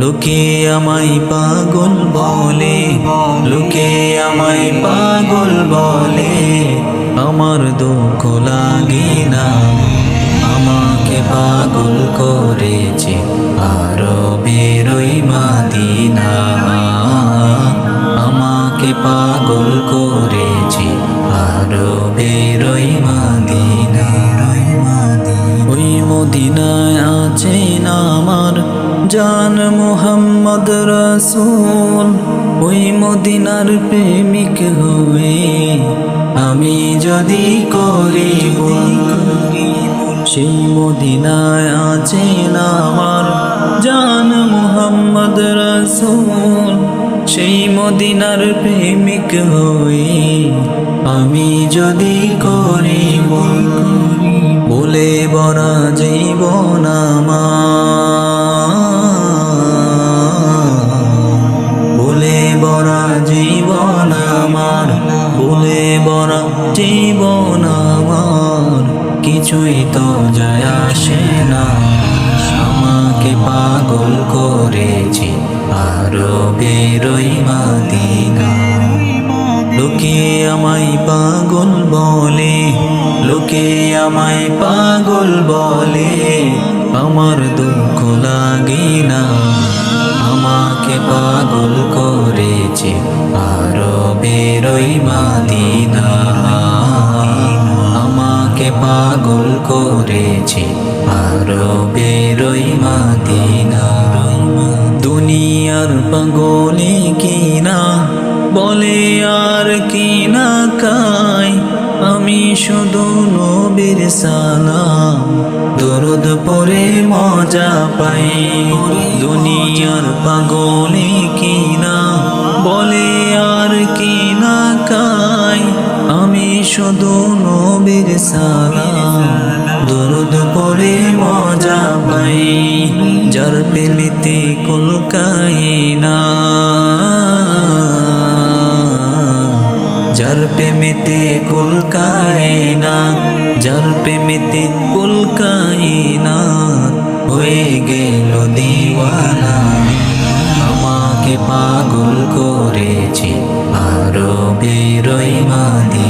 লোকে আমায় পাগল বলে, লোকে আমায় পাগল বলে, আমার দুঃখ লাগে না। আমাকে পাগল করেছে আরও বেরোই মাদিনা। আমাকে পাগল করেছে আরও বেরোই মাদিনা। ওই মদিনায় আছেন আমার জান মোহাম্মদ রসুল, ওই মদিনার প্রেমিক হয়ে আমি যদি করি সেই মদিনায় আছেন আমার জান মোহাম্মদ রসুল, সেই মদিনার প্রেমিক হয়ে আমি যদি করি বলে বরা জীবন আমার। জীবন আমার বলে বরা জীবন আমার। কিছুই তো যায় আসে না। আমাকে পাগল করেছি আরও বেরোই মাদিনা। লোকে আমায় পাগল বলে, লোকে আমায় পাগল বলে। আমার দুঃখ লাগে না। আমাকে বেরোই মাদিনা আমাকে পাগল করেছে আরও বেরোই মাদিনা। দুনিয়ার পাগলে কিনা বলে আর কিনা কাই? আমি শুধু নবীর সালাম, দরদ পরে মজা পাই। দুনিয়ার পাগলে কিনা শুধু নবীর সালাম। দরদ পরে মজা পাই, যার প্রেমিতে কলকাই না যার প্রেমিতে কলকাই না যার প্রেমিতে কলকাই না হয়ে গেল দিওয়ানা। আমাকে পাগল করেছে আরও বেরোই মাদিনা লোকে